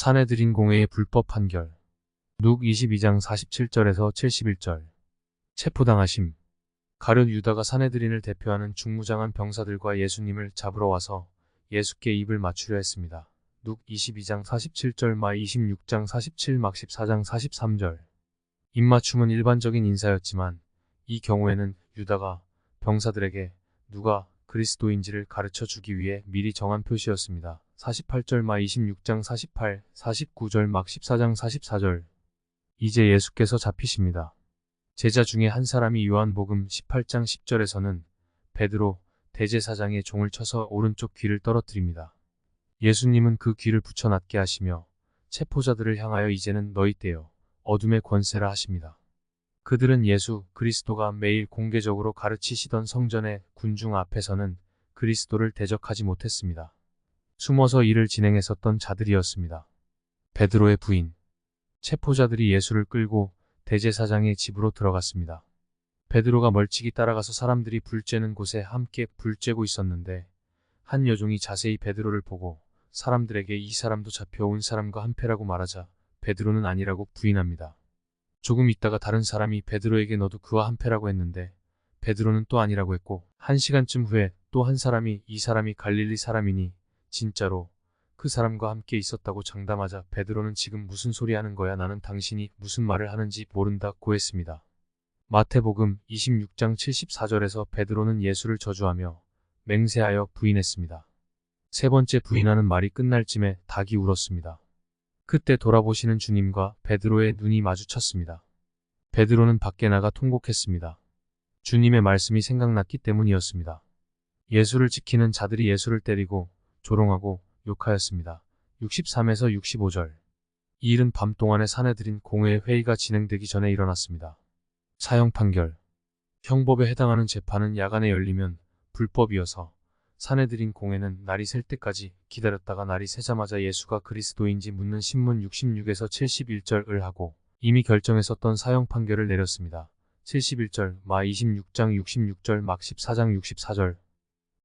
사내들인 공회의 불법 판결. 룩 22장 47절에서 71절. 체포당하심. 가룟 유다가 사내들인을 대표하는 중무장한 병사들과 예수님을 잡으러 와서 예수께 입을 맞추려 했습니다. 룩 22장 47절 마 26장 47 막 14장 43절. 입맞춤은 일반적인 인사였지만 이 경우에는 유다가 병사들에게 누가 그리스도인지를 가르쳐 주기 위해 미리 정한 표시였습니다. 48절 마 26장 48, 49절 막 14장 44절. 이제 예수께서 잡히십니다. 제자 중에 한 사람이 요한복음 18장 10절에서는 베드로 대제사장의 종을 쳐서 오른쪽 귀를 떨어뜨립니다. 예수님은 그 귀를 붙여놨게 하시며 체포자들을 향하여 이제는 너희 때요 어둠의 권세라 하십니다. 그들은 예수 그리스도가 매일 공개적으로 가르치시던 성전의 군중 앞에서는 그리스도를 대적하지 못했습니다. 숨어서 일을 진행했었던 자들이었습니다. 베드로의 부인 체포자들이 예수를 끌고 대제사장의 집으로 들어갔습니다. 베드로가 멀찍이 따라가서 사람들이 불 쬐는 곳에 함께 불 쬐고 있었는데 한 여종이 자세히 베드로를 보고 사람들에게 이 사람도 잡혀온 사람과 한패라고 말하자 베드로는 아니라고 부인합니다. 조금 있다가 다른 사람이 베드로에게 너도 그와 한패라고 했는데 베드로는 또 아니라고 했고 한 시간쯤 후에 또 한 사람이 이 사람이 갈릴리 사람이니 진짜로 그 사람과 함께 있었다고 장담하자 베드로는 지금 무슨 소리 하는 거야 나는 당신이 무슨 말을 하는지 모른다 고 했습니다. 마태복음 26장 74절에서 베드로는 예수를 저주하며 맹세하여 부인했습니다. 세 번째 부인하는 말이 끝날 쯤에 닭이 울었습니다. 그때 돌아보시는 주님과 베드로의 눈이 마주쳤습니다. 베드로는 밖에 나가 통곡했습니다. 주님의 말씀이 생각났기 때문이었습니다. 예수를 지키는 자들이 예수를 때리고 조롱하고 욕하였습니다. 63에서 65절. 이 일은 밤 동안에 사내들인 공회의 회의가 진행되기 전에 일어났습니다. 사형 판결. 형법에 해당하는 재판은 야간에 열리면 불법이어서 사내들인 공회는 날이 셀 때까지 기다렸다가 날이 새자마자 예수가 그리스도인지 묻는 신문 66에서 71절을 하고 이미 결정했었던 사형 판결을 내렸습니다. 71절, 마 26장 66절, 막 14장 64절.